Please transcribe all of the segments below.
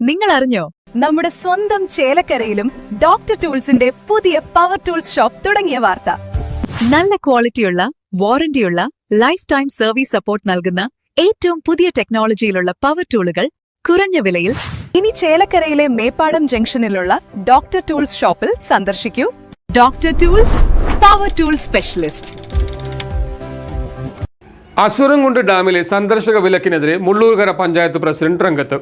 നിങ്ങൾ അറിഞ്ഞോ നമ്മുടെ സ്വന്തം ചേലക്കരയിലും ഡോക്ടർ ടൂൾസിന്റെ പുതിയ പവർ ടൂൾസ് ഷോപ്പ് തുടങ്ങിയ വാർത്ത. നല്ല ക്വാളിറ്റിയുള്ള വാറന്റിയുള്ള ലൈഫ് ടൈം സർവീസ് സപ്പോർട്ട് നൽകുന്ന ഏറ്റവും പുതിയ ടെക്നോളജിയിലുള്ള പവർ ടൂളുകൾ കുറഞ്ഞ വിലയിൽ ഇനി ചേലക്കരയിലെ മേപ്പാടം ജംഗ്ഷനിലുള്ള ഡോക്ടർ ടൂൾസ് ഷോപ്പിൽ സന്ദർശിക്കൂ. Doctor tools power tool specialist Asuramkund ഡാമിലെ സന്ദർശക വിലക്കിനെതിരെ മുള്ളൂർകര പഞ്ചായത്ത് പ്രസിഡന്റ് രംഗത്ത്.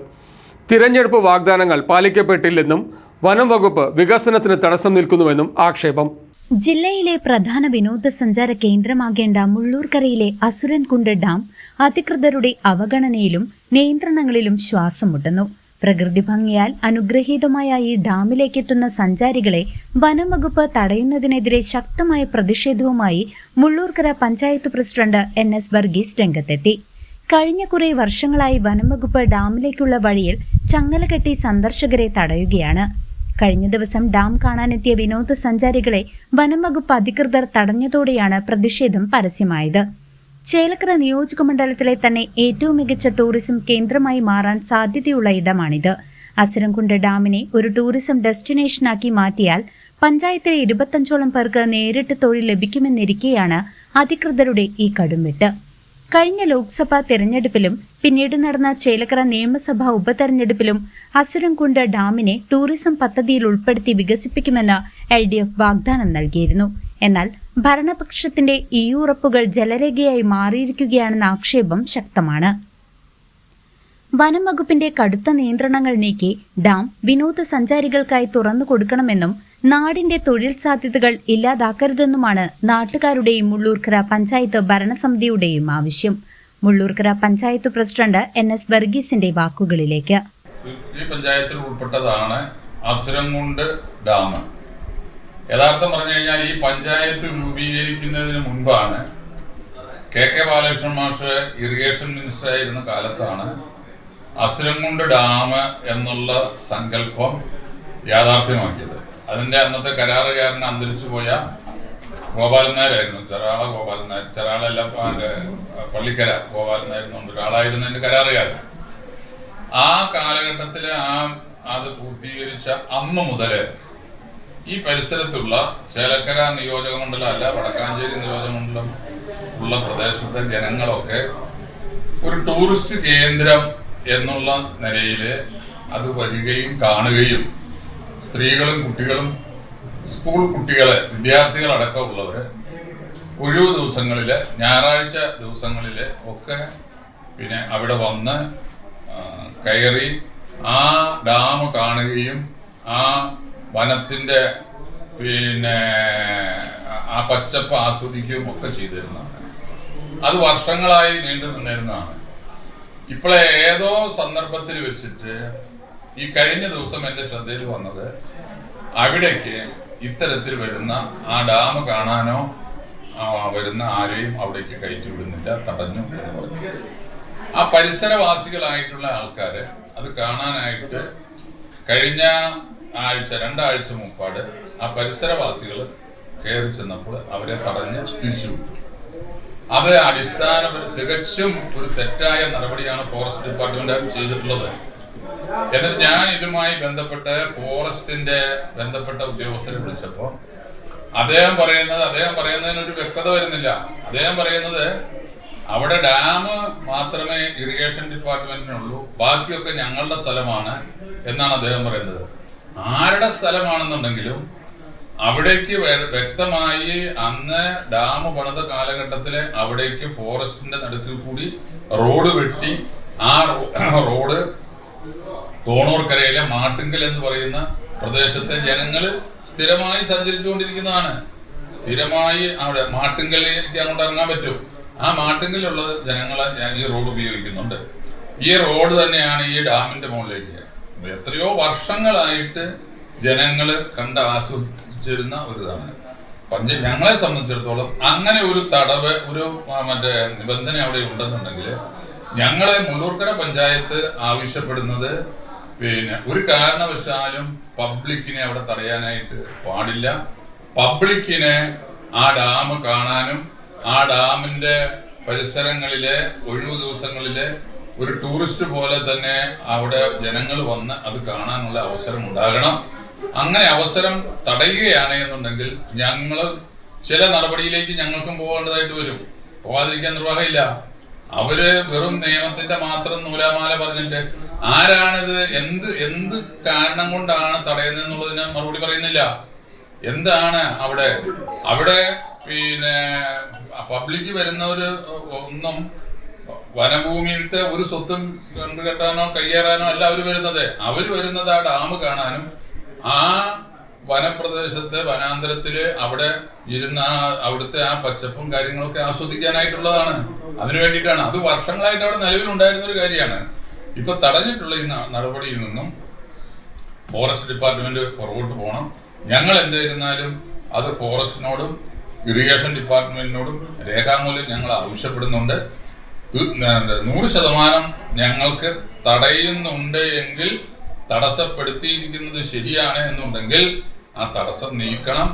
തിരഞ്ഞെടുപ്പ് വാഗ്ദാനങ്ങൾ പാലിക്കപ്പെട്ടില്ലെന്നും വനം വകുപ്പ് വികസനത്തിന് തടസ്സം നിൽക്കുന്നുവെന്നും ആക്ഷേപം. ജില്ലയിലെ പ്രധാന വിനോദസഞ്ചാര കേന്ദ്രമാകേണ്ട മുള്ളൂർക്കരയിലെ അസുരൻകുണ്ട് ഡാം അധികൃതരുടെ അവഗണനയിലും നിയന്ത്രണങ്ങളിലും ശ്വാസം മുട്ടുന്നു പ്രകൃതി ഭംഗിയാൽ അനുഗ്രഹീതമായ ഈ ഡാമിലേക്കെത്തുന്ന സഞ്ചാരികളെ വനംവകുപ്പ് തടയുന്നതിനെതിരെ ശക്തമായ പ്രതിഷേധവുമായി Mullurkara panchayat president N S Varghese രംഗത്തെത്തി. കഴിഞ്ഞ കുറെ വർഷങ്ങളായി വനം വകുപ്പ് ഡാമിലേക്കുള്ള വഴിയിൽ ചങ്ങല കെട്ടി സന്ദർശകരെ തടയുകയാണ്. കഴിഞ്ഞ ദിവസം ഡാം കാണാനെത്തിയ വിനോദസഞ്ചാരികളെ വനം വകുപ്പ് അധികൃതർ തടഞ്ഞതോടെയാണ് പ്രതിഷേധം പരസ്യമായത്. ചേലക്കര നിയോജക മണ്ഡലത്തിലെ തന്നെ ഏറ്റവും മികച്ച ടൂറിസം കേന്ദ്രമായി മാറാൻ സാധ്യതയുള്ള ഇടമാണിത്. അസരംകുണ്ട് ഡാമിനെ ഒരു ടൂറിസം ഡെസ്റ്റിനേഷനാക്കി മാറ്റിയാൽ പഞ്ചായത്തിലെ ഇരുപത്തഞ്ചോളം പേർക്ക് നേരിട്ട് തൊഴിൽ ലഭിക്കുമെന്നിരിക്കെയാണ് അധികൃതരുടെ ഈ കടുംവെട്ട്. കഴിഞ്ഞ ലോക്സഭാ തെരഞ്ഞെടുപ്പിലും പിന്നീട് നടന്ന ചേലക്കര നിയമസഭാ ഉപതെരഞ്ഞെടുപ്പിലും അസുരംകുണ്ട് ഡാമിനെ ടൂറിസം പദ്ധതിയിൽ ഉൾപ്പെടുത്തി വികസിപ്പിക്കുമെന്ന് എൽ ഡി എഫ് വാഗ്ദാനം നൽകിയിരുന്നു. എന്നാൽ ഭരണപക്ഷത്തിന്റെ ഈ ഉറപ്പുകൾ ജലരേഖയായി മാറിയിരിക്കുകയാണെന്ന ആക്ഷേപം ശക്തമാണ്. വനം വകുപ്പിന്റെ കടുത്ത നിയന്ത്രണങ്ങൾ നീക്കി ഡാം വിനോദസഞ്ചാരികൾക്കായി തുറന്നു കൊടുക്കണമെന്നും നാടിന്റെ തൊഴിൽ സാധ്യതകൾ ഇല്ലാതാക്കരുതെന്നുമാണ് നാട്ടുകാരുടെയും മുള്ളൂർക്കര പഞ്ചായത്ത് ഭരണസമിതിയുടെയും ആവശ്യം. Mullurkara panchayat president N S വർഗീസിന്റെ വാക്കുകളിലേക്ക്. ഈ പഞ്ചായത്തിൽ ഉൾപ്പെട്ടതാണ് അസുരംകുണ്ട് ഡാം. യഥാർത്ഥം പറഞ്ഞു കഴിഞ്ഞാൽ ഈ പഞ്ചായത്ത് രൂപീകരിക്കുന്നതിന് മുൻപാണ് കെ കെ ബാലകൃഷ്ണൻ മാഷ് ഇറിഗേഷൻ മിനിസ്റ്റർ ആയിരുന്ന കാലത്താണ് അസുരംകുണ്ട് ഡാം എന്നുള്ള സങ്കല്പം യാഥാർത്ഥ്യമാക്കിയത്. അതിന്റെ അന്നത്തെ കരാറുകാരൻ അന്തരിച്ചു പോയ ഗോപാലൻ നായരായിരുന്നു. ചെറാള ഗോപാലൻ നായർ ചെറാളല്ല പള്ളിക്കര ഗോപാലൻ നായരുന്നുണ്ട് ഒരാളായിരുന്നു എന്റെ കരാറുകാരൻ. ആ കാലഘട്ടത്തിൽ ആ അത് പൂർത്തീകരിച്ച അന്ന് മുതൽ ഈ പരിസരത്തുള്ള ചേലക്കര നിയോജക മണ്ഡലം അല്ല വടക്കാഞ്ചേരി നിയോജക മണ്ഡലം ഉള്ള പ്രദേശത്തെ ജനങ്ങളൊക്കെ ഒരു ടൂറിസ്റ്റ് കേന്ദ്രം എന്നുള്ള നിലയിൽ അത് വരികയും കാണുകയും സ്ത്രീകളും കുട്ടികളും സ്കൂൾ കുട്ടികളെ വിദ്യാർത്ഥികളടക്കമുള്ളവർ ഒഴിവ് ദിവസങ്ങളിൽ ഞായറാഴ്ച ദിവസങ്ങളിൽ ഒക്കെ പിന്നെ അവിടെ വന്ന് കയറി ആ ഡാം കാണുകയും ആ വനത്തിന്റെ പിന്നെ ആ പച്ചപ്പ് ആസ്വദിക്കുകയും ഒക്കെ ചെയ്തിരുന്നതാണ്. അത് വർഷങ്ങളായി നീണ്ടു നിന്നിരുന്നതാണ് ഇപ്പോഴേ ഏതോ സന്ദർഭത്തിൽ വെച്ചിട്ട് ഈ കഴിഞ്ഞ ദിവസം എന്റെ ശ്രദ്ധയിൽ വന്നത് അവിടേക്ക് ഇത്തരത്തിൽ വരുന്ന ആ ഡാം കാണാനോ വരുന്ന ആരെയും അവിടേക്ക് കയറ്റി വിടുന്നില്ല തടഞ്ഞു ആ പരിസരവാസികളായിട്ടുള്ള ആൾക്കാർ അത് കാണാനായിട്ട് കഴിഞ്ഞ ആഴ്ച രണ്ടാഴ്ച മുപ്പാട് ആ പരിസരവാസികൾ കയറി ചെന്നപ്പോൾ അവരെ തടഞ്ഞ് തിരിച്ചു വിട്ടു. അത് അടിസ്ഥാന തികച്ചും ഒരു തെറ്റായ നടപടിയാണ് ഫോറസ്റ്റ് ഡിപ്പാർട്ട്മെന്റ് ചെയ്തിട്ടുള്ളത്. എന്നിട്ട് ഞാൻ ഇതുമായി ബന്ധപ്പെട്ട് ഫോറസ്റ്റിന്റെ ബന്ധപ്പെട്ട ഉദ്യോഗസ്ഥരെ വിളിച്ചപ്പോൾ അദ്ദേഹം പറയുന്നത് അദ്ദേഹം പറയുന്നതിന് ഒരു വ്യക്തത വരുന്നില്ല. അദ്ദേഹം പറയുന്നത് അവിടെ ഡാം മാത്രമേ ഇറിഗേഷൻ ഡിപ്പാർട്ട്മെന്റിനുള്ളൂ ബാക്കിയൊക്കെ ഞങ്ങളുടെ സ്ഥലമാണ് എന്നാണ് അദ്ദേഹം പറയുന്നത്. ആരുടെ സ്ഥലമാണെന്നുണ്ടെങ്കിലും അവിടേക്ക് വ്യക്തമായി അന്ന് ഡാം പണിത കാലഘട്ടത്തിലെ അവിടേക്ക് ഫോറസ്റ്റിന്റെ നടുക്കിൽ കൂടി റോഡ് വെട്ടി ആ റോഡ് തോണൂർക്കരയിലെ മാട്ടുങ്കൽ എന്ന് പറയുന്ന പ്രദേശത്തെ ജനങ്ങൾ സ്ഥിരമായി സഞ്ചരിച്ചുകൊണ്ടിരിക്കുന്നതാണ്. സ്ഥിരമായി അവിടെ മാട്ടിങ്കലേക്ക് അങ്ങോട്ട് ഇറങ്ങാൻ പറ്റും. ആ മാട്ടുങ്കലുള്ള ജനങ്ങളെ ഞാൻ ഈ റോഡ് ഉപയോഗിക്കുന്നുണ്ട്. ഈ റോഡ് തന്നെയാണ് ഈ ഡാമിന്റെ മുകളിലേക്ക്. എത്രയോ വർഷങ്ങളായിട്ട് ജനങ്ങൾ കണ്ട് ആസ്വദിച്ചിരുന്ന ഒരു ഇതാണ് പഞ്ച ഞങ്ങളെ സംബന്ധിച്ചിടത്തോളം അങ്ങനെ ഒരു തടവ് ഒരു മറ്റേ നിബന്ധന അവിടെ ഉണ്ടെന്നുണ്ടെങ്കിൽ ഞങ്ങളെ മുള്ളൂർക്കര പഞ്ചായത്ത് ആവശ്യപ്പെടുന്നത് പിന്നെ ഒരു കാരണവശാലും പബ്ലിക്കിനെ അവിടെ തടയാനായിട്ട് പാടില്ല. പബ്ലിക്കിനെ ആ ഡാം കാണാനും ആ ഡാമിന്റെ പരിസരങ്ങളിലെ ഒഴിവ് ദിവസങ്ങളിലെ ഒരു ടൂറിസ്റ്റ് പോലെ തന്നെ അവിടെ ജനങ്ങൾ വന്ന് അത് കാണാനുള്ള അവസരം ഉണ്ടാകണം. അങ്ങനെ അവസരം തടയുകയാണ് എന്നുണ്ടെങ്കിൽ ഞങ്ങൾ ചില നടപടിയിലേക്ക് ഞങ്ങൾക്കും പോകേണ്ടതായിട്ട് വരും. പോകാതിരിക്കാൻ നിർവാഹമില്ല. അവർ വെറും നിയമത്തിന്റെ മാത്രം നൂലാമാല പറഞ്ഞിട്ട് ആരാണിത്? എന്ത് എന്ത് കാരണം കൊണ്ടാണ് തടയുന്നത് എന്നുള്ളതിന് മറുപടി പറയുന്നില്ല. എന്താണ് അവിടെ? അവിടെ പിന്നെ പബ്ലിക് ഒരു ഒന്നും വനഭൂമിയിലത്തെ ഒരു സ്വത്തും കണ്ടുകെട്ടാനോ കയ്യേറാനോ അല്ല അവർ വരുന്നത്. അവർ വരുന്നത് ആ ഡാം കാണാനും ആ വനപ്രദേശത്തെ വനാന്തരത്തിൽ അവിടെ ഇരുന്ന ആ അവിടുത്തെ ആ പച്ചപ്പും കാര്യങ്ങളൊക്കെ ആസ്വദിക്കാനായിട്ടുള്ളതാണ്. അതിനു വേണ്ടിയിട്ടാണ്. അത് വർഷങ്ങളായിട്ട് അവിടെ നിലവിലുണ്ടായിരുന്ന ഒരു കാര്യമാണ്. ഇപ്പൊ തടഞ്ഞിട്ടുള്ള ഈ നടപടിയിൽ നിന്നും ഫോറസ്റ്റ് ഡിപ്പാർട്ട്മെന്റ് പുറകോട്ട് പോകണം. ഞങ്ങൾ എന്തായിരുന്നാലും അത് ഫോറസ്റ്റിനോടും ഇറിഗേഷൻ ഡിപ്പാർട്ട്മെന്റിനോടും രേഖാമൂലം ഞങ്ങൾ ആവശ്യപ്പെടുന്നുണ്ട്. നൂറ് ശതമാനം ഞങ്ങൾക്ക് തടയുന്നുണ്ട് എങ്കിൽ തടസ്സപ്പെടുത്തിയിരിക്കുന്നത് ശരിയാണ് എന്നുണ്ടെങ്കിൽ ആ തടസ്സം നീക്കണം.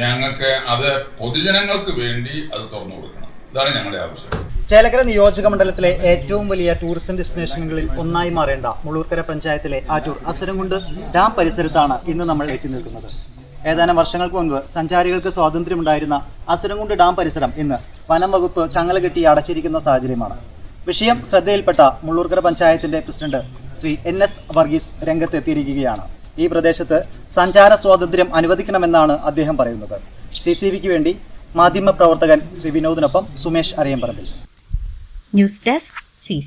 ഞങ്ങൾക്ക് അത് പൊതുജനങ്ങൾക്ക് വേണ്ടി അത് തുറന്നു കൊടുക്കണം. ഇതാണ് ഞങ്ങളുടെ ആവശ്യം. ചേലക്കര നിയോജക മണ്ഡലത്തിലെ ഏറ്റവും വലിയ ടൂറിസം ഡെസ്റ്റിനേഷനുകളിൽ ഒന്നായി മാറേണ്ട മുളൂർക്കര പഞ്ചായത്തിലെ ആറ്റൂർ അസുരംകുണ്ട് ഡാം പരിസരത്താണ് ഇന്ന് നമ്മൾ എത്തി നിൽക്കുന്നത്. ഏതാനും വർഷങ്ങൾക്ക് മുൻപ് സഞ്ചാരികൾക്ക് സ്വാതന്ത്ര്യമുണ്ടായിരുന്ന അസുരംകുണ്ട് ഡാം പരിസരം ഇന്ന് വനം വകുപ്പ് ചങ്ങല കെട്ടി അടച്ചിരിക്കുന്ന സാഹചര്യമാണ്. വിഷയം ശ്രദ്ധയിൽപ്പെട്ട മുള്ളൂർക്കര പഞ്ചായത്തിന്റെ president Shri N S Varghese രംഗത്തെത്തിയിരിക്കുകയാണ്. ഈ പ്രദേശത്ത് സഞ്ചാര സ്വാതന്ത്ര്യം അനുവദിക്കണമെന്നാണ് അദ്ദേഹം പറയുന്നത്. സി സി വിക്ക് വേണ്ടി മാധ്യമപ്രവർത്തകൻ Shri വിനോദിനൊപ്പം Sumesh Ariyamparambil news desk C